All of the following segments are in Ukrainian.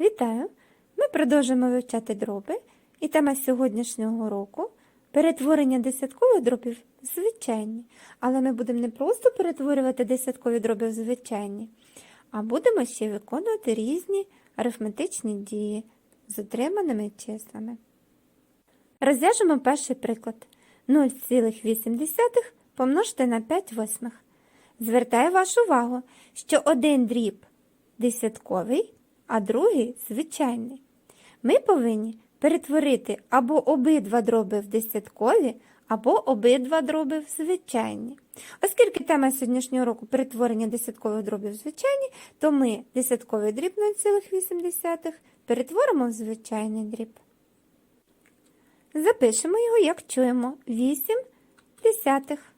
Вітаю! Ми продовжуємо вивчати дроби, і тема сьогоднішнього року перетворення десяткових дробів в звичайні. Але ми будемо не просто перетворювати десяткові дроби в звичайні, а будемо ще виконувати різні арифметичні дії з отриманими числами. Розв'яжемо перший приклад. 0,8 помножити на 5 восьмих. Звертаю вашу увагу, що один дріб десятковий, а другий звичайний. Ми повинні перетворити або обидва дроби в десяткові, або обидва дроби в звичайні. Оскільки тема сьогоднішнього року перетворення десяткових дробів в звичайні, то ми десятковий дріб 0,8 перетворимо в звичайний дріб. Запишемо його, як чуємо, 8 десятих.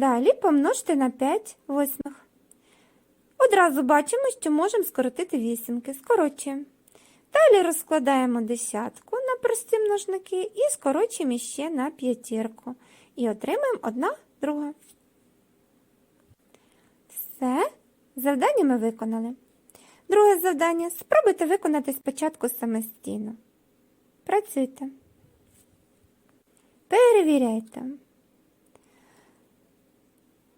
Далі помножте на 5 восьмих. Одразу бачимо, що можемо скоротити вісімки. Скорочуємо. Далі розкладаємо десятку на прості множники і скорочуємо ще на п'ятірку. І отримаємо одна друга. Все, завдання ми виконали. Друге завдання спробуйте виконати спочатку самостійно. Працюйте. Перевіряйте.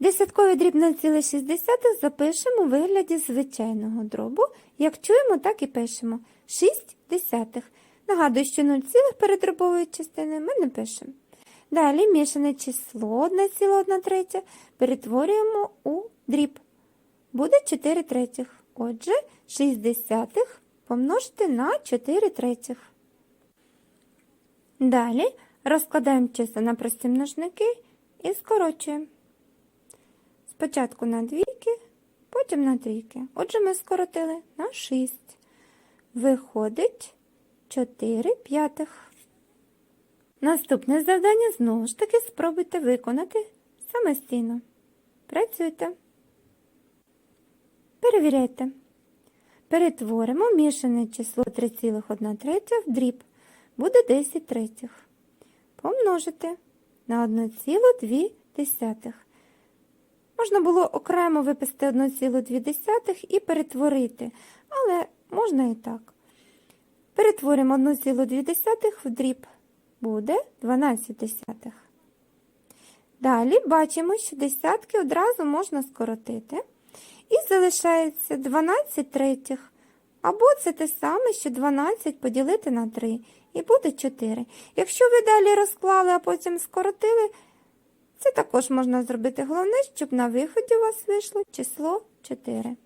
Десятковий дріб 0,6 запишемо у вигляді звичайного дробу. Як чуємо, так і пишемо 6 десятих. Нагадую, що 0, перед дробовою частиною ми не пишемо. Далі мішане число 1,1 третя перетворюємо у дріб. Буде 4 третіх. Отже, 6 десятих помножити на 4 третіх. Далі розкладаємо числа на прості множники і скорочуємо. Спочатку на двійки, потім на трійки. Отже, ми скоротили на 6. Виходить 4 п'ятих. Наступне завдання знову ж таки спробуйте виконати самостійно. Працюйте. Перевіряйте. Перетворимо мішане число 3,1 третя в дріб. Буде 10 третіх. Помножити на 1,2 десятих. Можна було окремо виписати 1,2 і перетворити, але можна і так. Перетворимо 1,2 в дріб. Буде 12 десятих. Далі бачимо, що десятки одразу можна скоротити. І залишається 12 третіх. Або це те саме, що 12 поділити на 3. І буде 4. Якщо ви далі розклали, а потім скоротили, це також можна зробити. Головне, щоб на виході у вас вийшло число 4.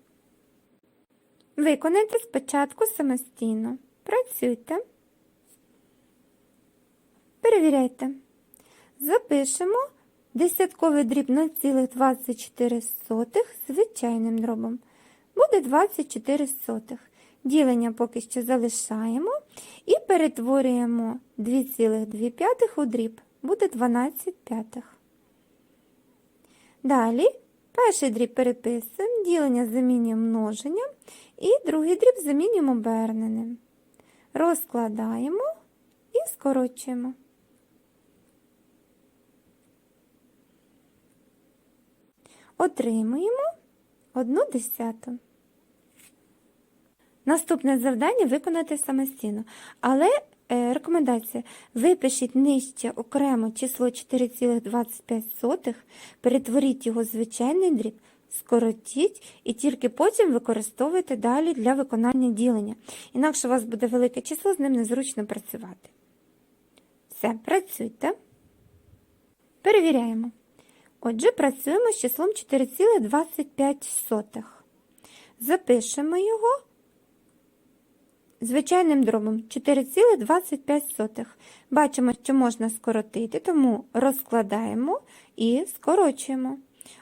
Виконайте спочатку самостійно. Працюйте. Перевіряйте. Запишемо десятковий дріб 0,24 звичайним дробом. Буде 24 сотих. Ділення поки що залишаємо і перетворюємо 2,2 у дріб. Буде 12 п'ятих. Далі перший дріб переписуємо, ділення замінюємо множенням і другий дріб замінюємо оберненим. Розкладаємо і скорочуємо. Отримуємо одну десяту. Наступне завдання виконати самостійно. Але рекомендація: випишіть нижче окремо число 4,25, перетворіть його в звичайний дріб, скоротіть і тільки потім використовуйте далі для виконання ділення. Інакше у вас буде велике число, з ним незручно працювати. Все, працюйте. Перевіряємо. Отже, працюємо з числом 4,25. Запишемо його звичайним дробом 4,25. Бачимо, що можна скоротити, тому розкладаємо і скорочуємо.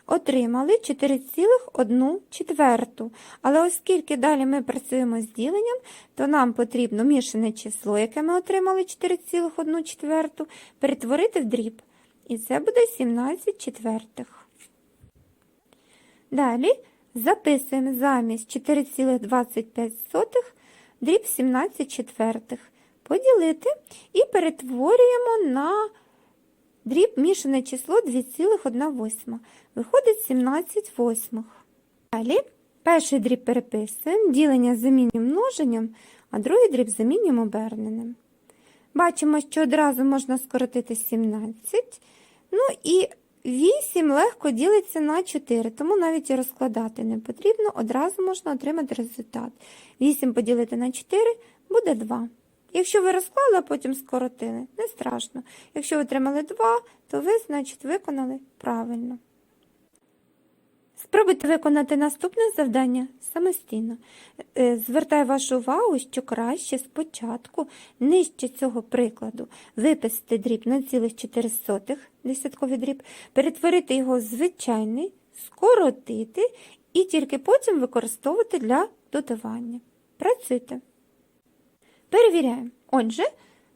Отримали 4,1 четверту. Але оскільки далі ми працюємо з діленням, то нам потрібно мішане число, яке ми отримали 4,1 четверту, перетворити в дріб. І це буде 17 четвертих. Далі записуємо замість 4,25 дріб 17 четвертих. Поділити і перетворюємо на дріб мішане число 2,1. Виходить 17 восьмих. Далі перший дріб переписуємо, ділення замінюємо множенням, а другий дріб замінюємо оберненим. Бачимо, що одразу можна скоротити 17. Ну і 8 легко ділиться на 4, тому навіть і розкладати не потрібно, одразу можна отримати результат. 8 поділити на 4 буде 2. Якщо ви розклали, а потім скоротили, не страшно. Якщо ви отримали 2, то ви, значить, виконали правильно. Спробуйте виконати наступне завдання самостійно. Е, Звертаю вашу увагу, що краще спочатку нижче цього прикладу виписати дріб 0,4 десятковий дріб, перетворити його в звичайний, скоротити і тільки потім використовувати для додавання. Працюйте. Перевіряємо. Отже,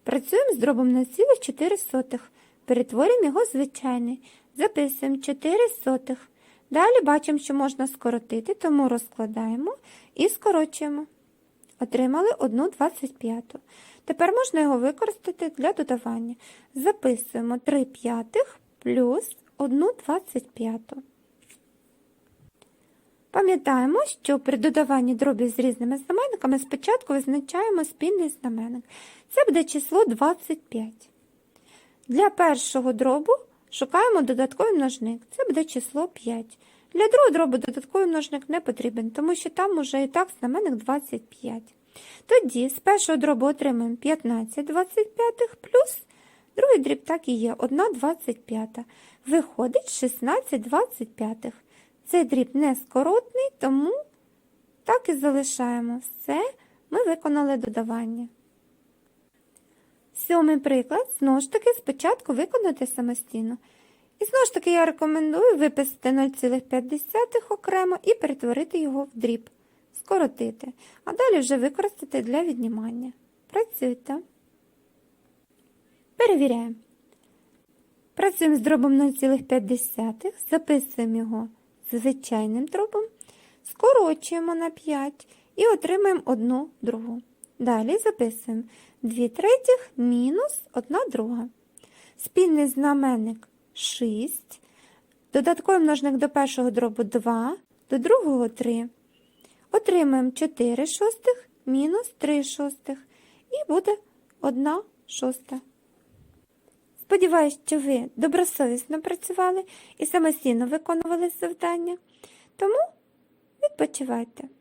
працюємо з дробом 0,4. Перетворюємо його в звичайний. Записуємо 4 сотих. Далі бачимо, що можна скоротити, тому розкладаємо і скорочуємо. Отримали 1,25. Тепер можна його використати для додавання. Записуємо 3 п'ятих плюс 1,25. Пам'ятаємо, що при додаванні дробів з різними знаменниками спочатку визначаємо спільний знаменник. Це буде число 25. Для першого дробу шукаємо додатковий множник. Це буде число 5. Для другого дробу додатковий множник не потрібен, тому що там уже і так знаменник 25. Тоді з першого дробу отримаємо 15 25 плюс другий дріб так і є 1 25. Виходить 16 25. Цей дріб не скоротний, тому так і залишаємо. Все, ми виконали додавання. Сьомий приклад, знову ж таки, спочатку виконати самостійно. І знову ж таки я рекомендую виписати 0,5 окремо і перетворити його в дріб, скоротити, а далі вже використати для віднімання. Працюйте. Перевіряємо. Працюємо з дробом 0,5, записуємо його звичайним дробом, скорочуємо на 5 і отримаємо 1 другу. Далі записуємо 2 третіх мінус 1 друга. Спільний знаменник 6. Додатковий множник до першого дробу 2, до другого 3. Отримаємо 4 шостих мінус 3 шостих. І буде 1 шоста. Сподіваюсь, що ви добросовісно працювали і самостійно виконували завдання. Тому відпочивайте.